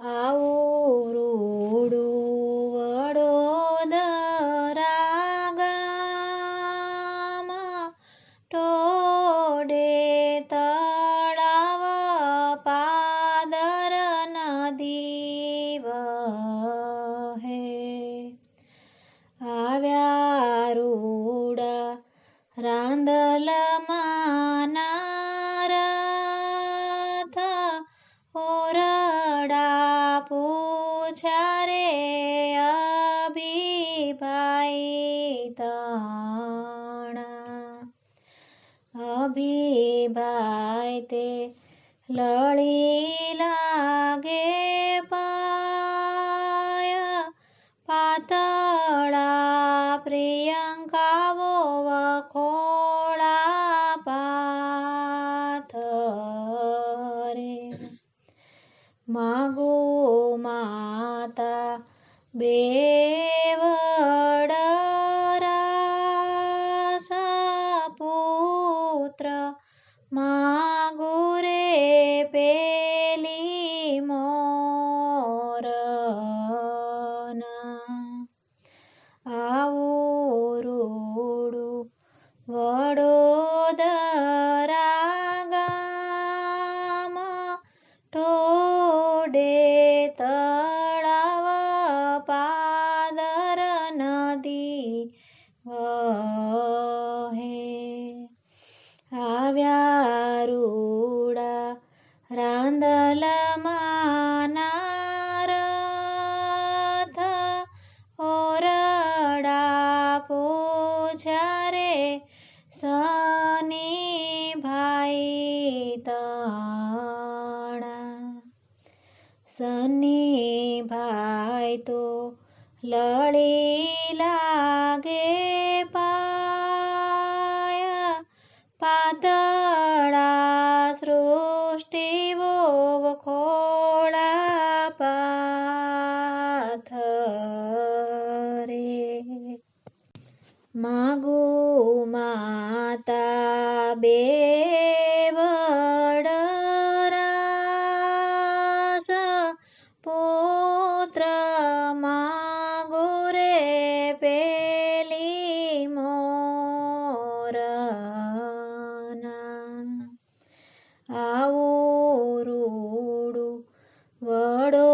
આવું રૂડું વડોદરા ગામમાં ટોડે તળાવ પાદર નદી વહે. આવ્યા રૂડા રાંદલમાં પૂછ્યા રે અભિભાઈ તણા અભિભાઈ તે લળી લાગે પાય પાતળા પ્રિયંકાવો વખોળા પાથરે માગો બે પુત્ર માગો રે પેલી મોરના. આવો રોડો વડોદરા ગામ ટોડે તળાવ વહે આવ્યા રૂડા રાંદલમાં નારથ ઓરડા પૂછ્યા રે સની ભાઈ તણા સની ભાઈ તો લળી નાથ રે માગો માતા બે પુત્ર માગો રે પેલી મોરના આવો રૂડું વડો